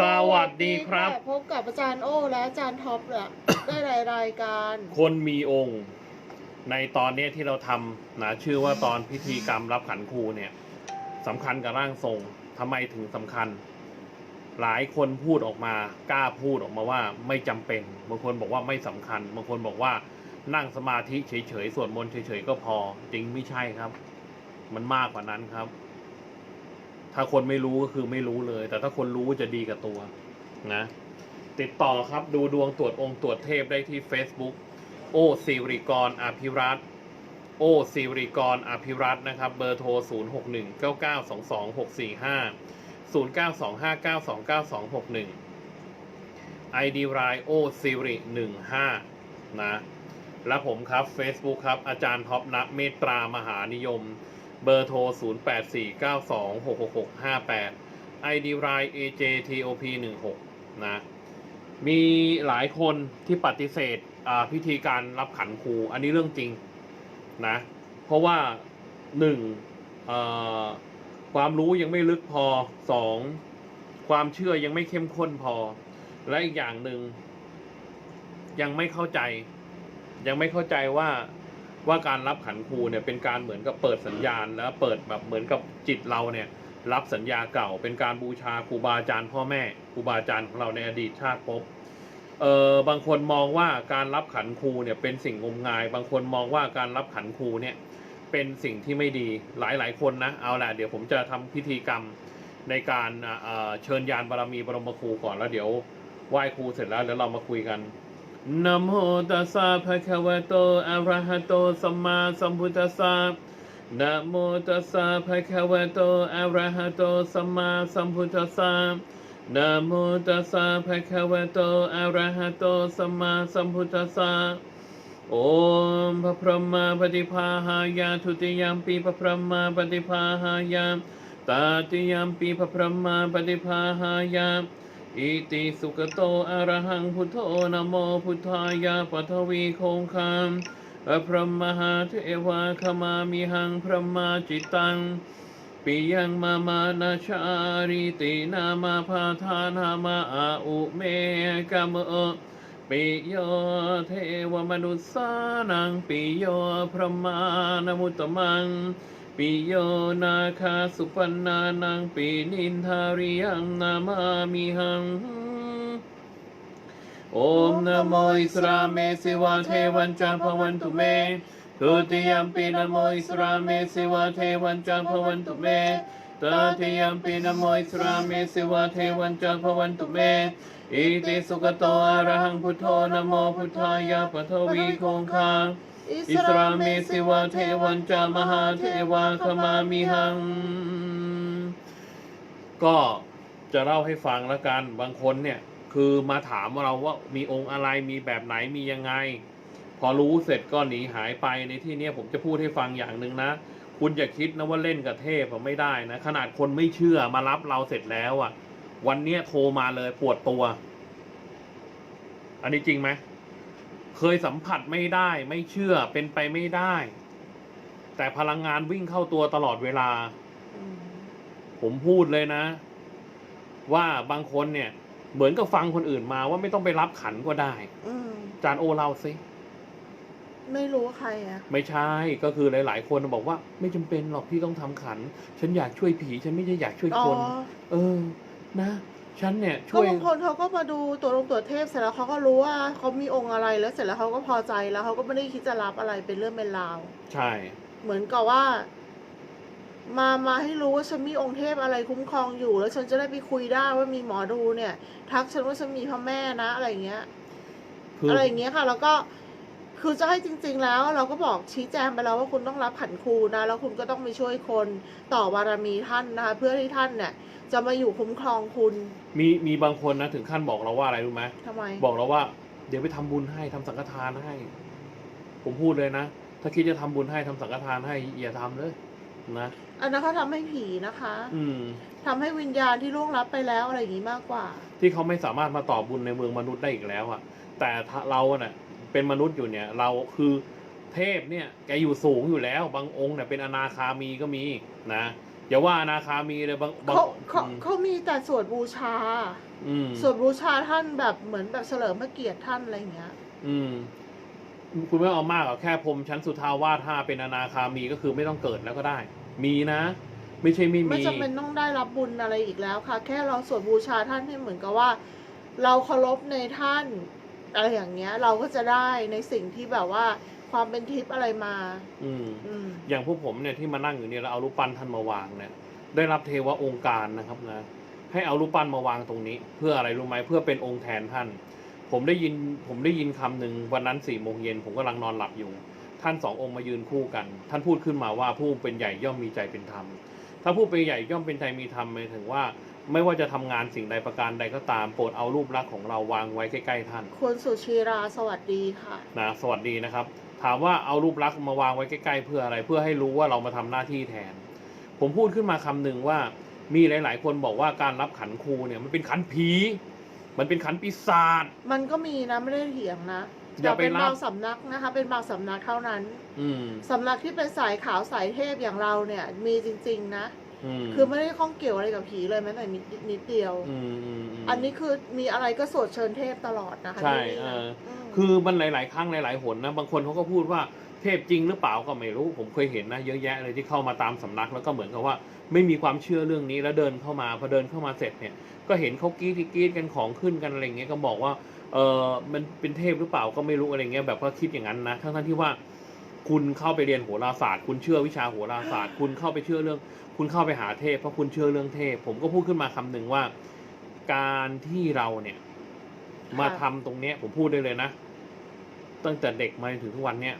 สวัสดีครับะพบกับอาจารย์โอ้และอาจารย์ท็อปแหละได้รายรายการ คนมีองค์ ในตอนเนี้ยที่เราทำนะชื่อว่าตอนพิธีกรรมรับขันครูเนี่ยสำคัญกับร่างทรงทำไมถึงสำคัญ หลายคนพูดออกมากล้าพูดออกมาว่าไม่จำเป็นบางคนบอกว่าไม่สำคัญบางคนบอกว่านั่งสมาธิเฉยๆสวดมนต์เฉยๆก็พอ จริงไม่ใช่ครับ มันมากกว่านั้นครับ ถ้าคนไม่รู้ก็คือไม่รู้เลย แต่ถ้าคนรู้จะดีกับตัวนะ ติดต่อครับดูดวงตรวจองค์ตรวจเทพได้ที่ Facebook โอสิริกรอภิรัตโอสิริกรอภิรัตนะครับ เบอร์โทร 0 6 1 9 9 2 2 6 4 5 0 9 2 5 9 2 9 2 6 1 ID รายโอสิริ15นะและผมครับ Facebook ครับ อาจารย์ท็อปนะเมตตามหานิยม เบอร์โทร 0 8 4 9 2 6 6 6 5 8 ID ราย AJTOP 16นะมีหลายคนที่ปฏิเสธพิธีการรับขันครู อันนี้เรื่องจริงนะ เพราะว่าหนึ่งความรู้ยังไม่ลึกพอสองความเชื่อยังไม่เข้มข้นพอ และอีกอย่างหนึ่งยังไม่เข้าใจ ยังไม่เข้าใจว่า ว่าการรับขันครูเนี่ยเป็นการเหมือนกับเปิดสัญญาณแล้วเปิดแบบเหมือนกับจิตเราเนี่ยรับสัญญาเก่า เป็นการบูชาครูบาอาจารย์พ่อแม่ครูบาอาจารย์ของเราในอดีตชาติภพเออบางคนมองว่าการรับขันครูเนี่ยเป็นสิ่งงมงาย บางคนมองว่าการรับขันครูเนี่ยเป็นสิ่งที่ไม่ดีหลายหลายคนนะเอาแหละเดี๋ยวผมจะทำพิธีกรรมในการเอ่อเชิญยานบารมีบรมครูก่อนแล้วเดี๋ยวไหว้ครูเสร็จแล้วเดี๋ยวเรามาคุยกัน นะโมตัสสะภะคะวะโตอะระหะโตสัมมาสัมพุทธัสสะนะโมตัสสะภะคะวะโตอะระหะโตสัมมาสัมพุทธัสสะนะโมตัสสะภะคะวะโตอะระหะโตสัมมาสัมพุทธัสสะโอมพระพรหมาปฏิภาหายาทุติยมปีพระพรหมาปฏิภาหายาตาติยมปีพระพรหมาปฏิภาหายา อิติสุขโตอรหังพุทโธนะโมพุทธายาปัทวีโคงคามพระมหาเทวาขมามิหังพระมาจิตังปิยังมามานาชาริตินามาพาทานามาอาอุเมกามเอปิโยเทวมนุษสานังปิโยพระมานมุตตมัง ปิโยนาคาสุปันนานังปินินทาริยังนามามิหัง โอมนโมอิสราเมสิวะเทวันจาภวันตุเมทุติยมปีนโมอิสราเมสิวะเทวันจาภวันตุเมตติยมปีนโมอิสราเมสิวะเทวันจาภวันตุเมอิติสุขโตอะระหังพุทโธนโมพุทธายาปทวีคงคา อิสราเมสิวะเทวันจามหาเทวาขมามิหัง ก็จะเล่าให้ฟังแล้วกัน บางคนเนี่ย คือมาถามเราว่ามีองค์อะไรมีแบบไหนมียังไง พอรู้เสร็จก็หนีหายไปในที่เนี้ยผมจะพูดให้ฟังอย่างหนึ่งนะ คุณอย่าคิดนะว่าเล่นกับเทพไม่ได้นะ ขนาดคนไม่เชื่อมารับเราเสร็จแล้วอะ วันเนี้ยโทรมาเลยปวดตัว อันนี้จริงไหม เคยสัมผัสไม่ได้ไม่เชื่อเป็นไปไม่ได้ แต่พลังงานวิ่งเข้าตัวตลอดเวลาอืมผมพูดเลยนะ ว่าบางคนเนี่ย เหมือนกับฟังคนอื่นมาว่าไม่ต้องไปรับขันก็ได้อืมจานโอเล่าสิไม่รู้ใครอะ ไม่ใช่ก็คือหลาย ๆ คนบอกว่า ไม่จำเป็นหรอกพี่ต้องทำขัน ฉันอยากช่วยผี ฉันไม่ได้อยากช่วยอ๋อคน เออ นะ ฉันเนี่ยก็ช่วย บางคนเขาก็มาดูตัวลงตัวจเทพเสร็จแล้วเขาก็รู้ว่าเขามีองค์อะไรแล้วเสร็จแล้วเขาก็พอใจแล้วเขาก็ไม่ได้คิดจะรับอะไรเป็นเรื่องเป็นราว ใช่ เหมือนกับว่า มามาให้รู้ว่าฉันมีองค์เทพอะไรคุ้มครองอยู่ แล้วฉันจะได้ไปคุยได้ว่ามีหมอดูเนี่ย ทักฉันว่าฉันมีพระแม่นะอะไรอย่างเงี้ย คืออะไรอย่างเงี้ยค่ะ แล้วก็ คือจะให้จริง ๆ แล้วเราก็บอกชี้แจงไปแล้วว่าคุณต้องรับขันครูนะ แล้วคุณก็ต้องไปช่วยคนต่อบารมีท่านนะคะเพื่อที่ท่านเนี่ยจะมาอยู่คุ้มครองคุณมีมีบางคนนะถึงขั้นบอกเราว่าอะไรรู้ไหมทำไมบอกเราว่า เดี๋ยวไปทำบุญให้ทำสังฆทานให้ ผมพูดเลยนะ ถ้าคิดจะทำบุญให้ทำสังฆทานให้อย่าทำเลยนะ อันนั้นเขาทำให้ผีนะคะอืม ทำให้วิญญาณที่ล่วงลับไปแล้วอะไรอย่างงี้มากกว่า ที่เขาไม่สามารถมาต่อบุญในเมืองมนุษย์ได้อีกแล้วอะแต่ถ้าเราเน่ะ เป็นมนุษย์อยู่เนี่ย เราคือเทพเนี่ยแกอยู่สูงอยู่แล้ว บางองค์เนี่ยเป็นอนาคามีก็มีนะอย่าว่าอนาคามีเลยบางบางเขาเขาอืมเขามีแต่สวดบูชาอืมสวดบูชาท่านแบบเหมือนแบบเฉลิมพระเกียรติท่านอะไรอย่างเงี้ย อืม คุณไม่เอามากหรอกแค่พรมชั้นสุทาวาสถ้าเป็นอนาคามีก็คือไม่ต้องเกิดแล้วก็ได้ มีนะ ไม่ใช่ไม่ไม่มีจำเป็นต้องได้รับบุญอะไรอีกแล้วค่ะ แค่เราสวดบูชาท่านให้เหมือนกับว่า เราเคารพในท่าน อะไรอย่างเงี้ย เราก็จะได้ในสิ่งที่แบบว่าความเป็นทิพย์อะไรมา อืม อืม อย่างพวกผมเนี่ยที่มานั่งอยู่เนี่ยแล้วเอารูปปั้นท่านมาวางเนี่ย ได้รับเทวะองค์การนะครับนะ ให้เอารูปปั้นมาวางตรงนี้ เพื่ออะไรรู้ไหมเพื่อเป็นองค์แทนท่าน ผมได้ยินผมได้ยินคำหนึ่งวันนั้นสี่โมงเย็นผมกำลังนอนหลับอยู่ ท่านสององค์มายืนคู่กัน ท่านพูดขึ้นมาว่าผู้เป็นใหญ่ย่อมมีใจเป็นธรรม ถ้าผู้เป็นใหญ่ย่อมเป็นใจมีธรรมหมายถึงว่า ไม่ว่าจะทำงานสิ่งใดประการใดก็ตามโปรดเอารูปลักษณ์ของเราวางไว้ใกล้ๆท่าน คุณสุชีราสวัสดีค่ะ นะสวัสดีนะครับ ถามว่าเอารูปลักษณ์มาวางไว้ใกล้ๆเพื่ออะไรเพื่อให้รู้ว่าเรามาทำหน้าที่แทน ผมพูดขึ้นมาคำหนึ่งว่ามีหลาย ๆ คนบอกว่าการรับขันครูเนี่ยมันเป็นขันผีมันเป็นขันปีศาจ มันก็มีนะไม่ได้เถียงนะอย่าไปแต่เป็นรับ บางสำนักนะคะ เป็นบางสำนักเท่านั้นอืม สำนักที่เป็นสายขาวสายเทพอย่างเราเนี่ย มีจริง ๆ นะอืม คือไม่ได้ข้องเกี่ยวอะไรกับผีเลยแม้แต่นิดนิดเดียวอืมอืมมอันนี้คือมีอะไรก็สวดเชิญเทพตลอดนะคะใช่ที่นี่เอนะอมคือมันหลาย ๆ ครั้งหลาย ๆ หนนะ บางคนเขาก็พูดว่าเทพจริงหรือเปล่าก็ไม่รู้ ผมเคยเห็นนะเยอะแยะเลยที่เข้ามาตามสำนักแล้วก็เหมือนกับว่า ไม่มีความเชื่อเรื่องนี้แล้วเดินเข้ามาพอเดินเข้ามาเสร็จเนี่ย ก็เห็นเขากรีดกรีดกันของขึ้นกันอะไรเงี้ยก็บอกว่าเออมันเป็นเทพหรือเปล่าก็ไม่รู้อะไรเงี้ยแบบว่าคิดอย่างนั้นนะทั้งทั้งๆที่ว่า คุณเข้าไปเรียนโหราศาสตร์ คุณเชื่อวิชาโหราศาสตร์ คุณเข้าไปเชื่อเรื่อง คุณเข้าไปหาเทพเพราะคุณเชื่อเรื่องเทพ ผมก็พูดขึ้นมาคำหนึ่งว่า การที่เราเนี่ยมาทำตรงเนี้ย ผมพูดได้เลยนะ ตั้งแต่เด็กมาจนถึงทุกวันเนี้ย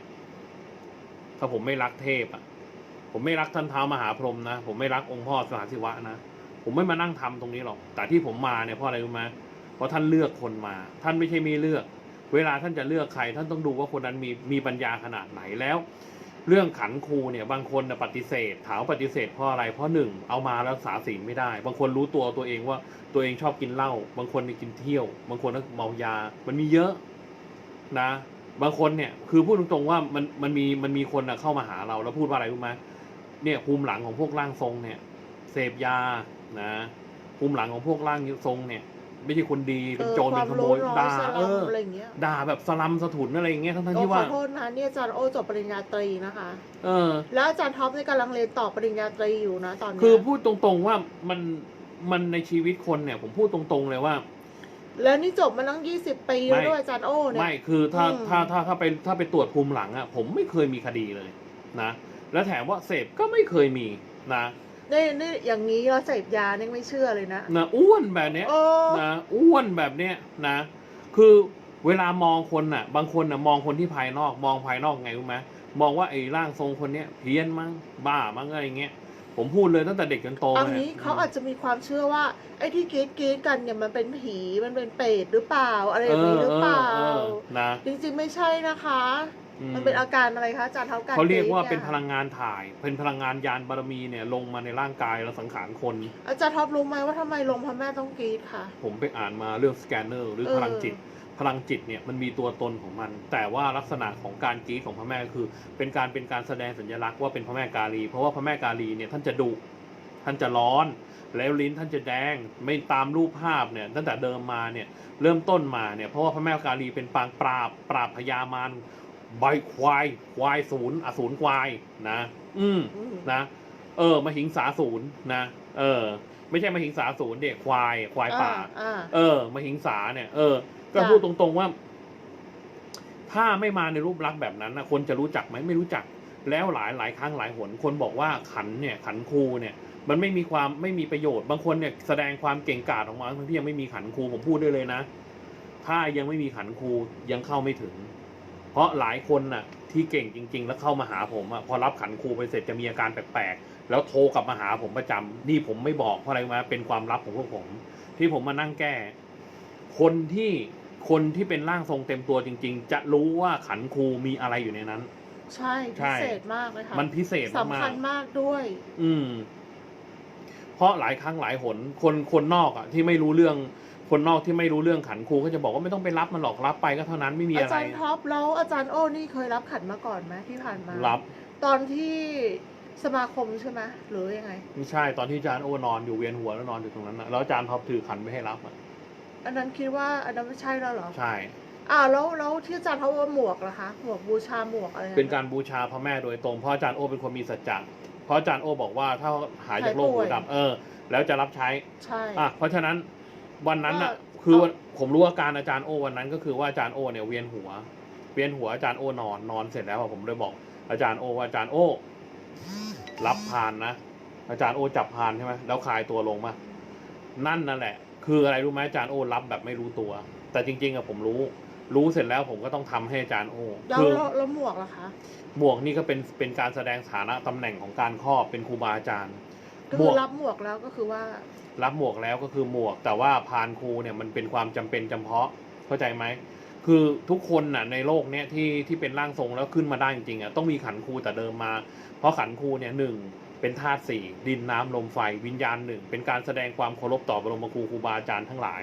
ถ้าผมไม่รักเทพอะ ผมไม่รักท่านเท้ามหาพรหมนะผมไม่รักองค์พ่อสหศิวะนะผมไม่มานั่งทำตรงนี้หรอกแต่ที่ผมมาเนี่ยเพราะอะไรรู้ไหมเพราะท่านเลือกคนมา ท่านไม่ใช่มีเลือก เวลาท่านจะเลือกใคร ท่านต้องดูว่าคนนั้นมีมีปัญญาขนาดไหนแล้ว เรื่องขันครูเนี่ยบางคนปฏิเสธ ถามว่าปฏิเสธเพราะอะไรเพราะหนึ่งเอามาแล้วรักษาศีลไม่ได้ บางคนรู้ตัวตัวเองว่าตัวเองชอบกินเหล้าบางคนกินเที่ยว บางคนก็เมายา มันมีเยอะนะ บางคนเนี่ยคือพูดตรงๆว่ามันมันมีมันมีคนเข้ามาหาเราแล้วพูดว่าอะไรรู้ไหมเนี่ยภูมิหลังของพวกร่างทรงเนี่ย เสพยานะภูมิหลังของพวกร่างทรงเนี่ย ไม่ใช่คนดีเป็นโจรเป็นขโมยเออความรู้น้อยด่าสลัเอมออะไรอย่างเงี้ยด่าแบบสลัมสะถุนอะไรอย่างเงี้ยทั้งโอ้ๆที่ขอว่าโทษนะเนี่ยอาจารย์โอจบปริญญาตรีนะคะ เออ แล้วอาจารย์ท็อปเนี่ยกำลังเรียนต่อปริญญาตรีอยู่นะตอนเนี้ยคือพูดตรงๆว่ามันมันในชีวิตคนเนี่ย ผมพูดตรงๆเลยว่า แล้วนี่จบมาตั้งยี่สิบปีแล้วไม่ด้วยอาจารย์โอเนี่ยไม่คือถ้าอืมถ้าถ้าถ้าไปถ้าไปตรวจภูมิหลังอะผมไม่เคยมีคดีเลยนะ แล้วแถมว่าเสพก็ไม่เคยมีนะ นี่นี่อย่างนี้เราเสพยาเนี่ยไม่เชื่อเลยนะ นะอ้วนแบบเนี้ยโอ้ นะอ้วนแบบเนี้ยนะ คือเวลามองคนน่ะ บางคนน่ะมองคนที่ภายนอกมองภายนอกไงรู้ไหมมองว่าไอ้ร่างทรงคนเนี้ยเพี้ยนมั้งบ้ามั้งอะไรเงี้ยผมพูดเลยตั้งแต่เด็กจนโตเอาเลยงี้เขาอาจจะมีความเชื่อว่า ไอ้ที่กรีดกรีดกันเนี่ยมันเป็นผีมันเป็นเปรตหรือเปล่าอะไรอย่างนี้หรือเปล่าเออเออนะ จริงๆไม่ใช่นะคะอื มันเป็นอาการอะไรคะอาจารย์เท้าการเขาเรียกว่าดเป็นพยลังงานถ่าย เป็นพลังงานยานบารมีเนี่ยลงมาในร่างกายและสังขารคน อาจารย์ท็อปรู้ไหมว่าทำไมลงพระแม่ต้องกรีดค่ะ ผมไปอ่านมาเรื่องสแกนเนอร์หรือเออพลังจิตพลังจิตเนี่ยมันมีตัวตนของมัน แต่ว่าลักษณะของการกรีดของพระแม่ก็คือ เป็นการเป็นการแสดงสัญลักษณ์ว่าเป็นพระแม่กาลี เพราะว่าพระแม่กาลีเนี่ยท่านจะดุท่านจะร้อน แล้วลิ้นท่านจะแดงไม่ตามรูปภาพเนี่ยตั้งแต่เดิมมาเนี่ยเริ่มต้นมาเนี่ยเพราะว่าพระแม่กาลีเป็นปางปราบปราบพญามาร ใบควาย ควายศูนย์อสูรควายนะ อืมอืมนะ เออมหิงสาศูนย์นะ เออ ไม่ใช่มหิงสาศูนย์เด็กควาย ควายป่าอ่าเออมหิงสาเนี่ย เออ ก็จ้ะพูดตรงๆว่า ถ้าไม่มาในรูปลักษณ์แบบนั้นนะคนจะรู้จักไหมไม่รู้จัก แล้วหลายหลายครั้งหลายหน คนบอกว่าขันเนี่ย ขันครูเนี่ยมันไม่มีความไม่มีประโยชน์บางคนเนี่ยแสดงความเก่งกาจออกมาทั้งที่ยังไม่มีขันครูผมพูดได้เลยนะ ถ้ายังไม่มีขันครูยังเข้าไม่ถึงเพ ราะหลายคนน่ะที่เก่งจริง ๆ แล้วเข้ามาหาผมอะพอรับขันครูไปเสร็จจะมีอาการแปลกๆ แล้วโทรกลับมาหาผมประจำนี่ผมไม่บอกเพราะอะไรมาเป็นความลับของพวกผม ที่ผมมานั่งแก้ คนที่คนที่เป็นร่างทรงเต็มตัวจริง ๆ จะรู้ว่าขันครูมีอะไรอยู่ในนั้น ใช่ใช่พิเศษมากเลยค่ะมันพิเศษสำมาคักญมากด้วยๆอืม เพราะหลายครั้งหลายหน คนคนนอกอะที่ไม่รู้เรื่อง คนนอกที่ไม่รู้เรื่องขันครูก็จะบอกว่าไม่ต้องไปรับมันหรอกรับไปก็เท่านั้นไม่มีอาอะไร จารย์ท็อปแล้วอาจารย์โอ้นี่เคยรับขันมาก่อนไหมที่ผ่านมา รับตอนที่สมาคมใช่ไหมหรือยังไง ไม่ใช่ตอนที่อาจารย์โอนอนอยู่เวียนหัวแล้วนอนอยู่ตรงนั้นนะแล้วอาจารย์ท็อปถือขันไม่ให้รับอะอันนั้นคิดว่าอันนั้นไม่ใช่แล้วเหรอใช่อ่าแล้วแล้วที่อาจารย์เขาว่าหมวกเหรอคะหมวกบูชาหมวกอะไระ เป็นการบูชาพระแม่โดยตรงเพราะอาจารย์โอเป็นคนมีสัจจะเพราะอาจารย์โอบอกว่าถ้าหายจากโรคหูดับเออ แล้วจะรับใช้ ใช่ อะเพราะฉะนั้น วันนั้นน่ะก็คือวันผมรู้อาการอาจารย์โอวันนั้น ก็คือว่าอาจารย์โอเนี่ยเวียนหัว เวียนหัวอาจารย์โอนอนนอนเสร็จแล้วอะผมเลยบอก อาจารย์โอว่าอาจารย์โอ รับพานนะอาจารย์โอจับพานใช่ไหมแล้วคลายตัวลงมานั่นนั่นแหละ คืออะไรรู้ไหมอาจารย์โอรับแบบไม่รู้ตัว แต่จริง ๆอะผมรู้ รู้เสร็จแล้วผมก็ต้องทำให้อาจารย์โอแล้วคือแล้วแล้วหมวกล่ะคะหมวกนี่ก็เป็นเป็นการแสดงฐานะตำแหน่งของการครอบเป็นครูบาอาจารย์ ก็หมคือวกรับหมวกแล้วก็คือว่า รับหมวกแล้วก็คือหมวก แต่ว่าพานครูเนี่ยมันเป็นความจำเป็นจำเพาะเข้าใจไหมคือทุกคนน่ะในโลกเนี้ยที่ที่เป็นร่างทรงแล้วขึ้นมาได้จริงๆอะต้องมีขันครูแต่เดิมมา เพราะขันครูเนี่ยหนึ่งเป็นธาตุสี่ดินน้ำลมไฟวิญญาณหนึ่งเป็นการแสดงความเคารพต่อบรมครูครูบาอาจารย์ทั้งหลาย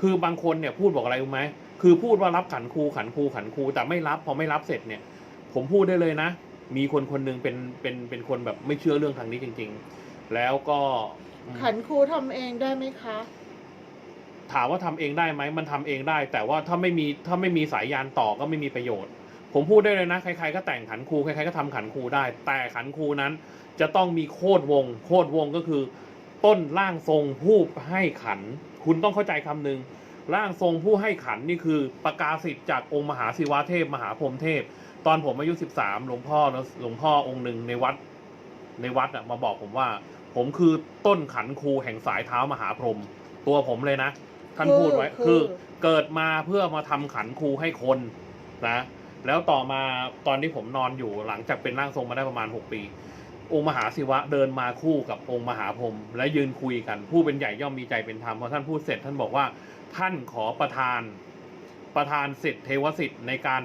คือบางคนเนี่ยพูดบอกอะไรรู้ไหมคือพูดว่ารับขันครูขันครูขันครูแต่ไม่รับพอไม่รับเสร็จเนี่ย ผมพูดได้เลยนะ มีคนคนหนึ่งเป็นเป็นเป็นคนแบบไม่เชื่อเรื่องทางนี้จริง ๆ แล้วก็อืมขันครูทำเองได้ไหมคะ ถามว่าทำเองได้ไหมมันทำเองได้ แต่ว่าถ้าไม่มีถ้าไม่มีสายยานต่อก็ไม่มีประโยชน์ ผมพูดได้เลยนะใครๆก็แต่งขันครูใครๆก็ทำขันครูได้ แต่ขันครูนั้น จะต้องมีโคดวง โคดวงก็คือ ต้นร่างทรงผู้ให้ขัน คุณต้องเข้าใจคำหนึ่งร่างทรงผู้ให้ขันนี่คือประกาศสิทธิ์จากองค์มหาศิวะเทพ มหาพรหมเทพ ตอนผมอายุสิบสามหลวงพ่อนะหลวงพ่อองค์หนึ่งในวัด ในวัดอะมาบอกผมว่า ผมคือต้นขันครูแห่งสายเท้ามหาพรหมตัวผมเลยนะ ท่านพูดไว้คือคือเกิดมาเพื่อมาทำขันครูให้คนนะแล้วต่อมาตอนที่ผมนอนอยู่หลังจากเป็นร่างทรงมาได้ประมาณ 6 ปี องค์มหาศิวะเดินมาคู่กับองค์มหาพรหมและยืนคุยกัน ผู้เป็นใหญ่ย่อมมีใจเป็นธรรมพอท่านพูดเสร็จ ท่านบอกว่าท่านขอประทาน ประทานสิทธิเทวสิทธิ์ในการ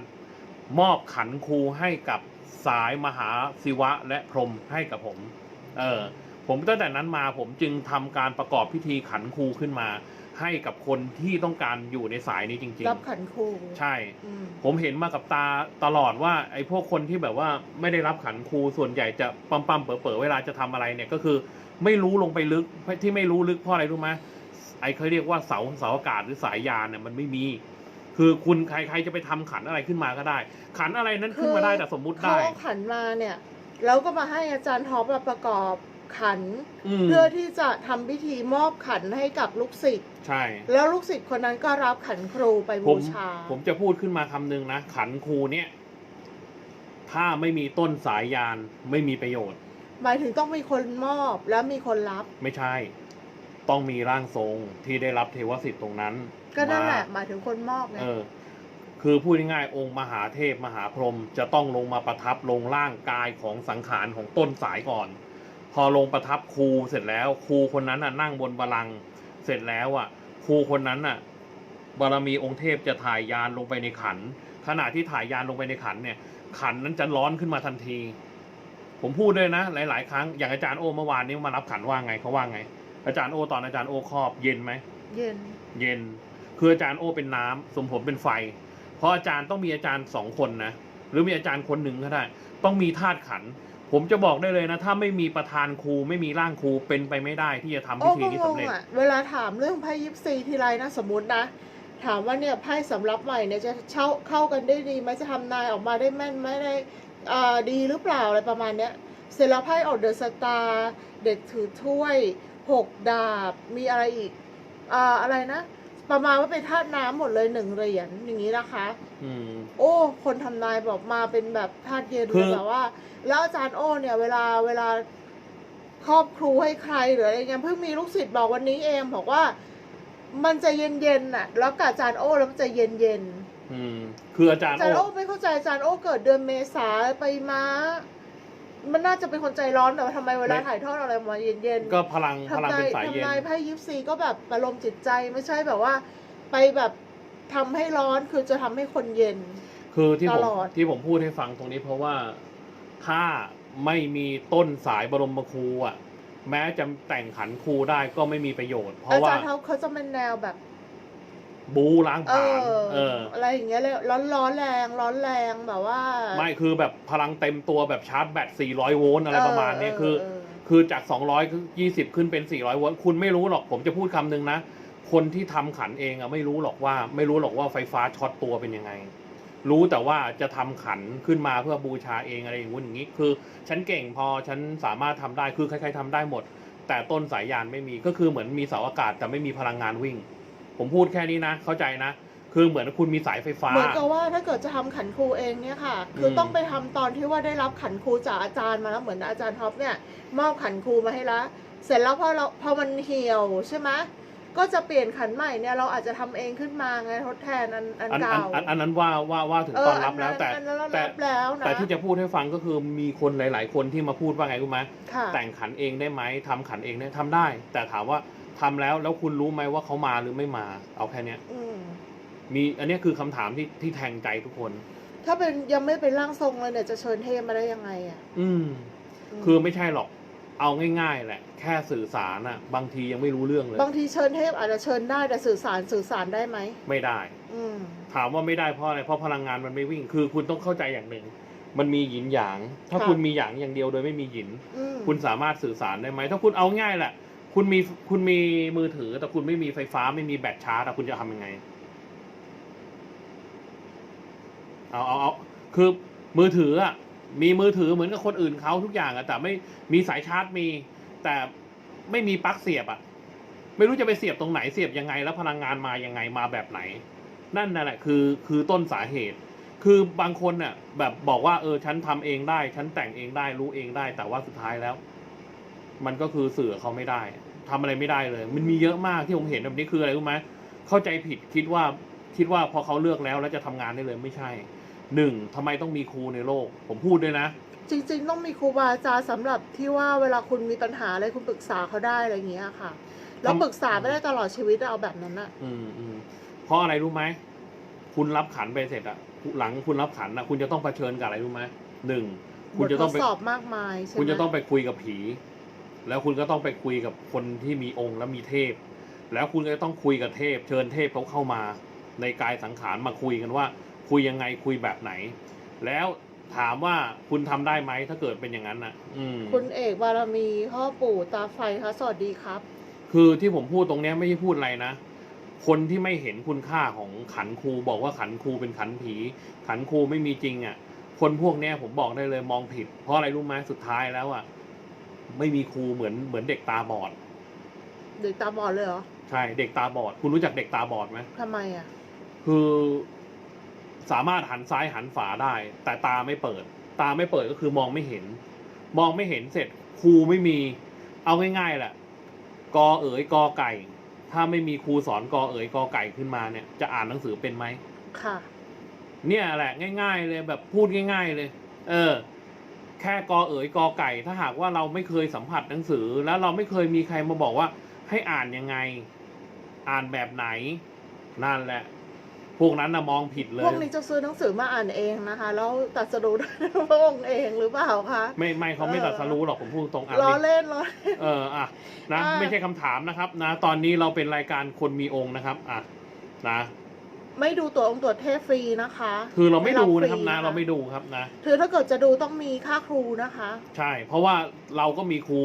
มอบขันครูให้กับสายมหาศิวะและพรหมให้กับผม เออ ผมตั้งแต่นั้นมาผมจึงทำการประกอบพิธีขันครูขึ้นมา ให้กับคนที่ต้องการอยู่ในสายนี้จริงรับขันครูๆใช่อืมผมเห็นมากับตาตลอดว่า ไอ้พวกคนที่แบบว่าไม่ได้รับขันครูส่วนใหญ่จะปั๊มปั๊มๆเป๋อเป๋อๆเวลาจะทำอะไรเนี่ยก็คือ ไม่รู้ลงไปลึกที่ไม่รู้ลึกเพราะอะไรรู้ไหมไอ้เขาเรียกว่าเสาเสาอากาศหรือสายยานเนี่ยมันไม่มีคือคุณใครใครจะไปทำขันอะไรขึ้นมาก็ได้ ขันอะไรนั้นขึ้นมาได้แต่สมมุติเขาได้เอาขันมาเนี่ย แล้วก็มาให้อาจารย์ท็อปมาประกอบ ขัน อืมเพื่อที่จะทำพิธีมอบขันให้กับลูกศิษย์ใช่ แล้วลูกศิษย์คนนั้นก็รับขันครูไปผบูมชา ผมจะพูดขึ้นมาคำหนึ่งนะ ขันครูเนี่ย ถ้าไม่มีต้นสายยานไม่มีประโยชน์ หมายถึงต้องมีคนมอบแล้วมีคนรับ ไม่ใช่ ต้องมีร่างทรงที่ได้รับเทวสิทธิ์ตรงนั้นก็นั่นแหละมาหมายถึงคนมอบไง เออ คือพูดง่ายๆองค์มหาเทพมหาพรหมจะต้องลงมาประทับลงร่างกายของสังขารของต้นสายก่อน พอลงประทับครูเสร็จแล้วครูคนนั้นน่ะนั่งบนบัลลังก์เสร็จแล้วอะครูคนนั้นน่ะบารมีองค์เทพจะถ่ายยานลงไปในขัน ขณะที่ถ่ายยานลงไปในขันเนี่ย ขันนั้นจะร้อนขึ้นมาทันที ผมพูดด้วยนะ หลาย ๆ ครั้งอย่างอาจารย์โอเมื่อวานนี้มารับขันว่าไงเขาว่าไง อาจารย์โอตอนอาจารย์โอครอบเย็นไหมเย็นเย็นคืออาจารย์โอเป็นน้ำสมผมเป็นไฟ เพราะอาจารย์ต้องมีอาจารย์สองคนนะหรือมีอาจารย์คนหนึ่งก็ได้ ต้องมีธาตุขัน ผมจะบอกได้เลยนะ ถ้าไม่มีประธานครูไม่มีร่างครูเป็นไปไม่ได้ที่จะทำโอ้พิธีก็นี้งสำงเร็จอะเวลาถามเรื่องไพ่ยิปซีทีไรนะสมมตินะ ถามว่าเนี่ยไพ่สำรับใหม่เนี่ยจะเข้าเข้ากันได้ดีไหมจะทำนายออกมาได้แม่นไหมได้อ่าดีหรือเปล่าอะไรประมาณเนี้ยเสร็จแล้วไพ่ออกเดอะสตาร์เด็กถือถ้วยหกดาบมีอะไรอีกอ่าอะไรนะ ประมาณว่าเป็นธาตุน้ำหมดเลยหนึ่งเหรียญอย่างนี้นะคะ อืม โอ้ คนทำนายบอกมาเป็นแบบธาตุเย็นคืเลยอแบบว่า แล้วอาจารย์โอ้เนี่ย เวลาเวลาครอบครูให้ใครหรืออะไรเงี้ยเพิ่งมีลูกศิษย์บอกวันนี้เองบอกว่า มันจะเย็นเย็นๆน่ะ แล้วกับอาจารย์โอ้แล้วมันจะเย็นเย็นอืม คืออาจารๆย์อาจารย์โอโอ้ไม่เข้าใจอาจารย์โอ้เกิดเดือนเมษาไปมามันน่าจะเป็นคนใจร้อนแต่ว่าทำไมเวลาถ่ายทอดอะไรมาเย็นเย็นๆ ก็พลังพลังทำนาเป็ยนสายเย็นทำนายไพ่ยิปซีก็แบบอารมณ์จิตใจไม่ใช่แบบว่า ไปแบบ ทำให้ร้อนคือจะทำให้คนเย็น คือที่ผมตลอด ที่ผมพูดให้ฟังตรงนี้เพราะว่าถ้าไม่มีต้นสายบรมครูอะ แม้จะแต่งขันครูได้ก็ไม่มีประโยชน์ เพอาราะว่าจารย์เขาเขาจะเป็นแนวแบบมบูล้างเอผ่าน อ เออ อะไรอย่างเงี้ยเลยร้อนร้อนแรงร้อนแรงแบบว่าไม่คือแบบพลังเต็มตัวแบบชาร์จแบต 400 โวลต์อะไรประมาณเนี้ยคือเออคือจาก 220 ขึ้นเป็น 400 โวลต์ คุณไม่รู้หรอก ผมจะพูดคำหนึงนะ คนที่ทำขันเองอะไม่รู้หรอกว่า ไม่รู้หรอกว่าไฟฟ้าช็อตตัวเป็นยังไง รู้แต่ว่าจะทำขันขึ้นมาเพื่อบูชาเองอะไรอย่างงู้นอย่างนี้ คือฉันเก่งพอฉันสามารถทำได้คือใครๆทำได้หมด แต่ต้นสายยานไม่มีก็คือเหมือนมีเสาอากาศแต่ไม่มีพลังงานวิ่ง ผมพูดแค่นี้นะ เข้าใจนะคือเหมือนคุณมีสายไฟฟ้า เหมือนกับว่าถ้าเกิดจะทำขันครูเองเนี่ยค่ะ คือต้องไปทำตอนที่ว่าได้รับขันครูจากอาจารย์มาแล้วเหมือนอาจารย์ท็อปเนี่ยมอบขันครูมาให้ละเสร็จแล้วพอเราพอมันเหี่ยวใช่ไหม ก็จะเปลี่ยนขันใหม่เนี่ยเราอาจจะทำเองขึ้นมาไงทดแทนอันอันอันอัเก่านอันอันนั้นว่าว่าว่าถึงเอตออนรับแล้วแต่อันนั้นแต่รับแล้วนะแต่ที่จะพูดให้ฟังก็คือมีคนหลาย ๆ คนที่มาพูดว่าไงรู้ไหมค่ะแต่งขันเองได้ไหมทำขันเองได้ทำได้ แต่ถามว่าทำแล้วแล้วคุณรู้ไหมว่าเขามาหรือไม่มา เอาแค่เนี้ยอืมมีอันเนี้ยคือคำถามที่ที่แทงใจทุกคน ถ้าเป็นยังไม่เป็นร่างทรงเลยเนี่ยจะเชิญเทพมาได้ยังไงอะ อืมมคือไม่ใช่หรอก เอาง่ายๆแหละ แค่สื่อสารอะบางทียังไม่รู้เรื่องเลย บางทีเชิญเทพอาจจะเชิญได้แต่สื่อสารสื่อสารได้ไหมไม่ได้ อืมถามว่าไม่ได้เพราะอะไรเพราะพลังงานมันไม่วิ่ง คือคุณต้องเข้าใจอย่างหนึ่ง มันมีหยินหยาง ถ้าค่ะคุณมีหยางอย่างเดียวโดยไม่มีหยิน อืมคุณสามารถสื่อสารได้ไหม ถ้าคุณเอาง่ายแหละ คุณมีคุณมีมือถือแต่คุณไม่มีไฟฟ้าไม่มีแบตชาร์จอะคุณจะทำยังไง เอาเอาเอาคือมือถืออะ มีมือถือเหมือนกับคนอื่นเขาทุกอย่างอะแต่ไม่มีสายชาร์จมี แต่ไม่มีปลั๊กเสียบอะไม่รู้จะไปเสียบตรงไหนเสียบยังไง แล้วพลังงานมายังไงมาแบบไหน นั่นน่ะแหละคือคือต้นสาเหตุ คือบางคนน่ะแบบบอกว่าเออฉันทำเองได้ ฉันแต่งเองได้รู้เองได้ แต่ว่าสุดท้ายแล้ว มันก็คือสื่อเขาไม่ได้ทำอะไรไม่ได้เลย มันมีเยอะมากที่ผมเห็นแบบนี้คืออะไรรู้ไหมเข้าใจผิดคิดว่าคิดว่าพอเขาเลือกแล้วแล้วจะทำงานได้เลยไม่ใช่ หนึ่งทำไมต้องมีครูในโลก ผมพูดด้วยนะ จริง ๆ ต้องมีครูบาอาจารย์สำหรับที่ว่าเวลาคุณมีปัญหาอะไรคุณปรึกษาเขาได้อะไรอย่างเงี้ยค่ะ แล้วทำ ปรึกษาไม่ได้ตลอดชีวิตอะเอาแบบนั้นอะอืมอืมเพราะอะไรรู้ไหมคุณรับขันไปเสร็จอะหลังคุณรับขันอะคุณจะต้องเผชิญกับอะไรรู้ไหมหนึ่งบคุณทจะทต้องดไป สอบมากมายใช่ไหมคุณจะต้องไปคุยกับผี แล้วคุณก็ต้องไปคุยกับคนที่มีองค์และมีเทพ แล้วคุณก็ต้องคุยกับเทพ เชิญเทพเขาเข้ามา ในกายสังขารมาคุยกันว่า คุยยังไงคุยแบบไหน แล้วถามว่าคุณทำได้ไหมถ้าเกิดเป็นอย่างนั้นน่ะ อืม คุณเอกบารมีพ่อปู่ตาไฟคะสวัสดีครับ คือที่ผมพูดตรงเนี้ยไม่ใช่พูดอะไรนะ คนที่ไม่เห็นคุณค่าของขันครูบอกว่าขันครูเป็นขันผี ขันครูไม่มีจริงอะ คนพวกเนี้ยผมบอกได้เลยมองผิด เพราะอะไรรู้ไหมสุดท้ายแล้วอะ ไม่มีครูเหมือนเหมือนเด็กตาบอด เด็กตาบอดเลยเหรอ ใช่ เด็กตาบอด คุณรู้จักเด็กตาบอดไหมทำไมอะคือ สามารถหันซ้ายหันฝาได้ แต่ตาไม่เปิด ตาไม่เปิดก็คือมองไม่เห็น มองไม่เห็นเสร็จครูไม่มี เอาง่ายๆแหละกอเอ๋ยกอไก่ ถ้าไม่มีครูสอนกอเอ๋ยกอไก่ขึ้นมาเนี่ย จะอ่านหนังสือเป็นไหมค่ะ เนี่ยแหละง่าย ๆ เลยแบบพูดง่าย ๆ เลย เออ แค่กอเอ๋ยกอไก่ ถ้าหากว่าเราไม่เคยสัมผัสหนังสือ แล้วเราไม่เคยมีใครมาบอกว่า ให้อ่านยังไง อ่านแบบไหนนั่นแหละ พวกนั้นนะมองผิดเลพวยกนี้จะซื้อหนังสือมาอ่านเองนะคะ แล้วตัดสรุปพระองค์เองหรือเปล่าคะไม่ไม่เขาไม่เออตัดสรู้หรอกผมพูดตรงอะล้อดิเล่นล้อเอออะนะอะ ไม่ใช่คำถามนะครับ นะ ตอนนี้เราเป็นรายการคนมีองค์นะครับอะนะ ไม่ดูตัวองค์ตรวจเทพฟรีนะคะคือเราไม่ดูนะครับฟนะ เราไม่ดูครับนะ คือถ้าเกิดจะดูต้องมีค่าครูนะคะ ใช่ เพราะว่าเราก็มีครู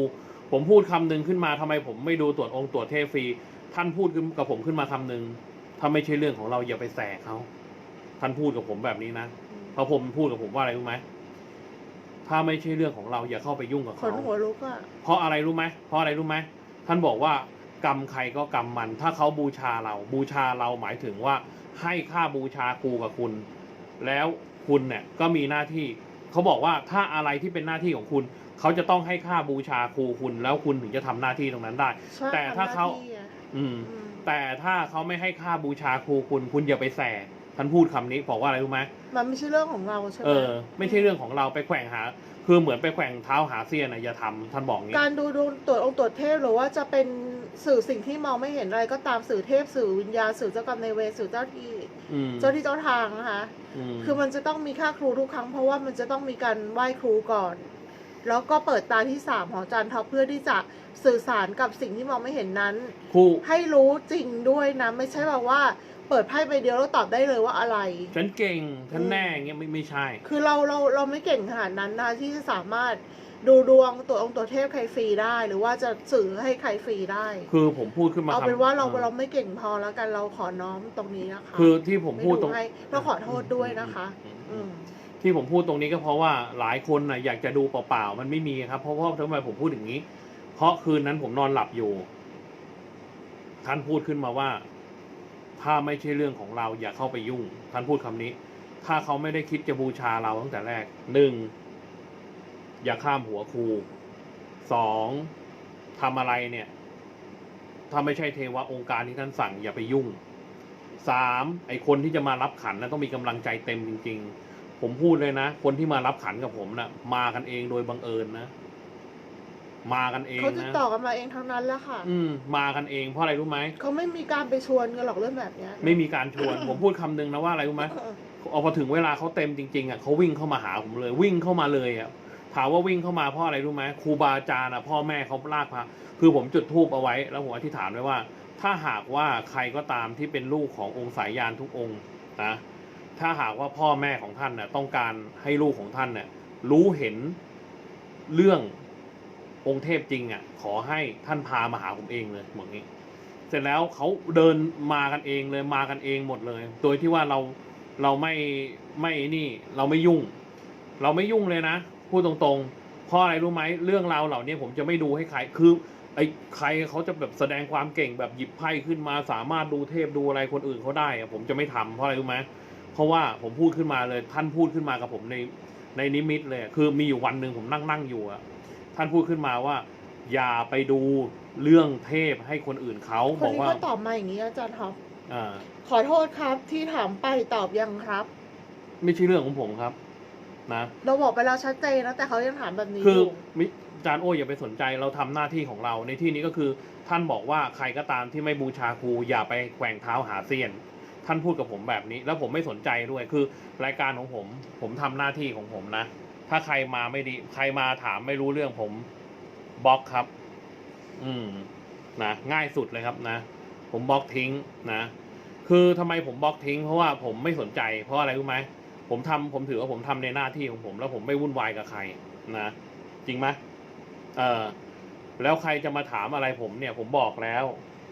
ผมพูดคำหนึ่งขึ้นมาทำไมผมไม่ดูตรวจองค์ตรวจเทพฟรี ท่านพูดกับผมขึ้นมาคำหนึ่ง ถ้าไม่ใช่เรื่องของเราอย่าไปแสเขาท่านพูดกับผมแบบนี้นะเพราะผมพูดกับผมว่าอะไรรู้ไหมถ้าไม่ใช่เรื่องของเราอย่าเข้าไปยุ่งกับขเขานหัวลุกอะเพราะอะไรรู้ไหมเพราะอะไรรู้ไหมท่านบอกว่ากรรมใครก็กรรมมัน ถ้าเขาบูชาเรา บูชาเราหมายถึงว่าให้ค่าบูชาครูกับคุณ แล้วคุณเนี่ยก็มีหน้าที่ เขาบอกว่าถ้าอะไรที่เป็นหน้าที่ของคุณ เขาจะต้องให้ค่าบูชาครูคุณ แล้วคุณถึงจะทำหน้าที่ตรงนั้นได้ ใช่แต่ถ้าเขา ทำหน้ที่อะอืม อืม แต่ถ้าเขาไม่ให้ค่าบูชาครูคุณ คุณอย่าไปแสท่านพูดคำนี้บอกว่าอะไรรู้ไหมมันไม่ใช่เรื่องของเราใช่ไหมเออไม่ใช่เรื่องของเราไปแขว่งหา คือเหมือนไปแขว่งเท้าหาเสี้ยนนะอย่าทำท่านบอกงี้ การดูดวงตรวจองค์ตรวจเทพหรือว่าจะเป็นสื่อสิ่งที่มองไม่เห็นอะไรก็ตามสื่อเทพสื่อวิญญาณสื่อเจ้ากรรมในายเวรสื่อเจ้าที่ อืมเจ้าที่เจ้าทางนะคะ มคือมันจะต้องมีค่าครูทุกครั้งเพราะว่ามันจะต้องมีการไหว้ครูก่อน แล้วก็เปิดตาที่สามของอาจารย์ท็อปเพื่อที่จะสื่อสารกับสิ่งที่มองไม่เห็นนั้นครูให้รู้จริงด้วยนะ ไม่ใช่แบบว่าเปิดไพ่ใบเดียวแล้วตอบได้เลยว่าอะไร ฉันเก่งฉันแน่เงี้ยไม่ไม่ใช่ คือเราเราเราไม่เก่งขนาดนั้นนะที่จะสามารถดูดวงตัวองค์ตัวเทพใครฟรีได้ หรือว่าจะสื่อให้ใครฟรีได้ คือผมพูดขึ้นมาเอาคำเป็นว่าเราออเราไม่เก่งพอแล้วกันเราขอน้อมตรงนี้นะคะคือที่ผมพูดตรงไให้เราขอโทษด้วยนะคะ อืมอืม ที่ผมพูดตรงนี้ก็เพราะว่าหลายคนนะอยากจะดูเปล่าๆมันไม่มีครับเพราะว่าทำไมผมพูดอย่างนี้ เพราะคืนนั้นผมนอนหลับอยู่ ท่านพูดขึ้นมาว่า ถ้าไม่ใช่เรื่องของเราอย่าเข้าไปยุ่ง ท่านพูดคำนี้ ถ้าเขาไม่ได้คิดจะบูชาเราตั้งแต่แรกหนึ่งอย่าข้ามหัวครูสองทำอะไรเนี่ย ถ้าไม่ใช่เทวะองค์การที่ท่านสั่งอย่าไปยุ่งสามไอคนที่จะมารับขันนะต้องมีกำลังใจเต็มจริง ๆ ผมพูดเลยนะ คนที่มารับขันกับผมนะมากันเองโดยบังเอิญนะ มากันเองเขาติดนะต่อกันมาเองทั้งนั้นแหล้วค่ะ อืม มากันเองเพราะอะไรรู้ไหมเขาไม่มีการไปชวนกันหรอกเรื่องแบบเนี้ย ไม่มีการชวน ผมพูดคำนึงนะว่าอะไรรู้ไหมเออเอาพอถึงเวลาเขาเต็มจริงๆอะเขาวิ่งเข้ามาหาผมเลย วิ่งเข้ามาเลยอะถามว่าวิ่งเข้ามาเพราะอะไรรู้ไหมครูบาอาจารย์อะพ่อแม่เขาลากมาคือผมจุดธูปเอาไว้ แล้วผมอธิษฐานไว้ว่า ถ้าหากว่าใครก็ตามที่เป็นลูกขององค์สายยานทุกองค์นะ ถ้าหากว่าพ่อแม่ของท่านน่ะต้องการให้ลูกของท่านเนี่ยรู้เห็นเรื่ององค์เทพจริงอะขอให้ท่านพามาหาผมเองเลยบอกงี้ เสร็จแล้วเขาเดินมากันเองเลยมากันเองหมดเลย โดยที่ว่าเราเราไม่ไม่นี่เราไม่ยุ่ง เราไม่ยุ่งเลยนะพูดตรงๆเพราะอะไรรู้ไหมเรื่องราวเหล่านี้ผมจะไม่ดูให้ใครคือไอ้ใครเขาจะแบบแสดงความเก่งแบบหยิบไพ่ขึ้นมาสามารถดูเทพดูอะไรคนอื่นเขาได้อะผมจะไม่ทำเพราะอะไรรู้ไหม เพราะว่าผมพูดขึ้นมาเลย ท่านพูดขึ้นมากับผมในในนิมิตเลย คือมีอยู่วันหนึ่งผมนั่งนั่งอยู่อะท่านพูดขึ้นมาว่า อย่าไปดูเรื่องเทพให้คนอื่นเขาคนบอกนี้ว่าก็ตอบมาอย่างนี้อาจารย์ท็อปอ่าขอโทษครับที่ถามไปตอบยังครับ ไม่ใช่เรื่องของผมครับ นะ เราบอกไปแล้วชัดเจนนะแต่เขายังถามแบบนี้คืออยู่มิอาจารย์โอ้อย่าไปสนใจเราทำหน้าที่ของเราในที่นี้ก็คือท่านบอกว่าใครก็ตามที่ไม่บูชาครูอย่าไปแกว่งเท้าหาเซียน ท่านพูดกับผมแบบนี้ แล้วผมไม่สนใจด้วยคือ รายการของผม ผมทำหน้าที่ของผมนะ ถ้าใครมาไม่ดี ใครมาถามไม่รู้เรื่องผมบล็อกครับ อืมนะง่ายสุดเลยครับนะ ผมบล็อกทิ้งนะ คือทำไมผมบล็อกทิ้ง เพราะว่าผมไม่สนใจ เพราะอะไรรู้ไหมผมทำผมถือว่าผมทำในหน้าที่ของผม แล้วผมไม่วุ่นวายกับใครนะจริงไหมเออแล้วใครจะมาถามอะไรผมเนี่ย ผมบอกแล้ว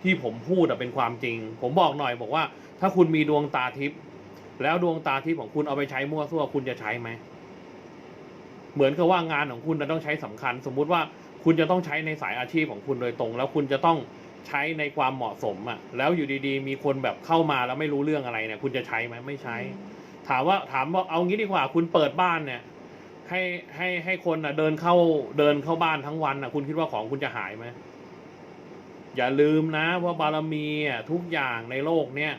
ที่ผมพูดเป็นความจริง ผมบอกหน่อยบอกว่า ถ้าคุณมีดวงตาทิพย์แล้วดวงตาทิพย์ของคุณเอาไปใช้มั่วซั่วคุณจะใช้ไหมเหมือนกับว่างานของคุณจะต้องใช้สำคัญ สมมุติว่าคุณจะต้องใช้ในสายอาชีพของคุณโดยตรง แล้วคุณจะต้องใช้ในความเหมาะสมอะ แล้วอยู่ดีๆ มีคนแบบเข้ามาแล้วไม่รู้เรื่องอะไรเนี่ย คุณจะใช้ไหมไม่ใช้ ถามว่าถามว่าเอางี้ดีกว่า คุณเปิดบ้านเนี่ย ให้ให้ให้คนอะ เดินเข้าเดินเข้าบ้านทั้งวันอะ คุณคิดว่าของคุณจะหายไหมอย่าลืมนะว่าบารมีอะทุกอย่างในโลกเนี่ย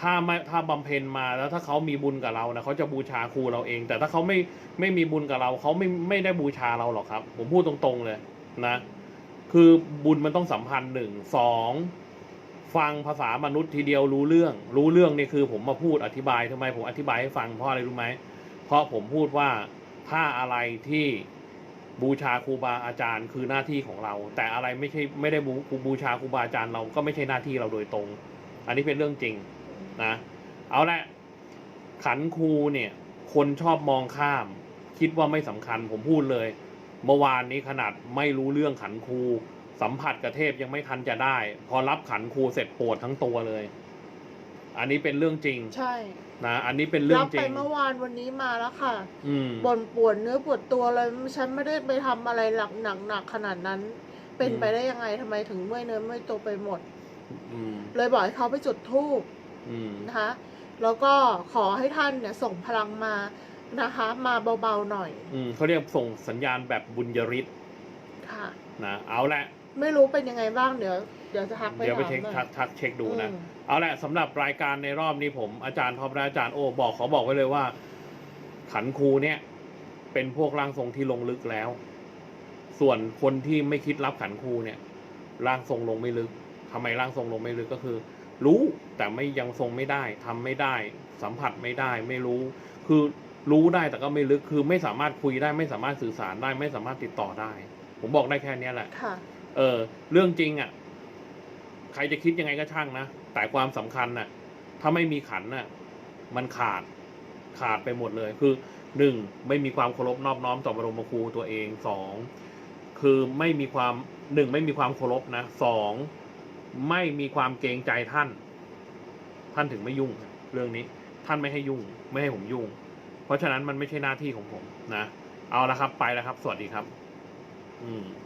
ถ้าไม่ถ้าบำเพ็ญมาแล้วถ้าเขามีบุญกับเรานะเขาจะบูชาครูเราเอง แต่ถ้าเขาไม่ไม่มีบุญกับเราเขาไม่ไม่ได้บูชาเราหรอกครับ ผมพูดตรงๆเลยนะ คือบุญมันต้องสัมพันธ์หนึ่งสองฟังภาษามนุษย์ทีเดียวรู้เรื่อง รู้เรื่องนี่คือผมมาพูดอธิบายทำไมผมอธิบายให้ฟังเพราะอะไรรู้ไหมเพราะผมพูดว่าถ้าอะไรที่บูชาครูบาอาจารย์คือหน้าที่ของเรา แต่อะไรไม่ใช่ไม่ได้บูบูชาครูบาอาจารย์เราก็ไม่ใช่หน้าที่เราโดยตรง อันนี้เป็นเรื่องจริง นะเอาละขันครูเนี่ย คนชอบมองข้าม คิดว่าไม่สำคัญผมพูดเลย เมื่อวานนี้ขนาดไม่รู้เรื่องขันครูสัมผัสกับเทพยังไม่ทันจะได้ พอรับขันครูเสร็จปวดทั้งตัวเลย อันนี้เป็นเรื่องจริงใช่นะอันนี้เป็นเรื่อรังบจริไปงเมื่อวานวันนี้มาแล้วค่ะอืมบ่นปวดเนื้อปวดตัวเลยฉันไม่ได้ไปทำอะไรหนักหนักหนักขนาดนั้น เป็นอืมไปได้ยังไงทำไมถึงเมื่อยเนื้อเมื่อยตัวไปหมดอืมเลยบอกให้เขาไปจุดธูปอืม นะคะ แล้วก็ขอให้ท่านเนี่ยส่งพลังมานะคะ มาเบาๆหน่อย อืมเขาเรียกส่งสัญญาณแบบบุญยริศค่ะ นะเอาละไม่รู้เป็นยังไงบ้างเดี๋ยว เดี๋ยวจะทักไปเดี๋ยวไปถามเช็คหน่อยทักทักเช็คดูนะอืมเอาละสำหรับรายการในรอบนี้ผมอาจารย์ท็อปและอาจารย์โอบอกขอบอกไว้เลยว่า ขันครูเนี่ย เป็นพวกร่างทรงที่ลงลึกแล้ว ส่วนคนที่ไม่คิดรับขันครูเนี่ยร่างทรงลงไม่ลึกทำไมร่างทรงลงไม่ลึกก็คือ รู้แต่ไม่ยังทรงไม่ได้ทำไม่ได้ สัมผัสไม่ได้ ไม่รู้ คือรู้ได้แต่ก็ไม่ลึกคือไม่สามารถคุยได้ ไม่สามารถสื่อสารได้ ไม่สามารถติดต่อได้ ผมบอกได้แค่เนี้ยแหละค่ะเออ เรื่องจริงอะ่ะ ใครจะคิดยังไงก็ช่างนะแต่ความสำคัญน่ะ ถ้าไม่มีขันน่ะ มันขาดขาดไปหมดเลย คือหนึ่งไม่มีความเคารพนอบน้อมต่อบรมครูตัวเองสองคือไม่มีความหนึ่งไม่มีความเคารพนะสอง ไม่มีความเกรงใจท่าน ท่านถึงไม่ยุ่ง เรื่องนี้ท่านไม่ให้ยุ่ง ไม่ให้ผมยุ่ง เพราะฉะนั้นมันไม่ใช่หน้าที่ของผมนะ เอาละครับไปแล้วครับ สวัสดีครับ อืม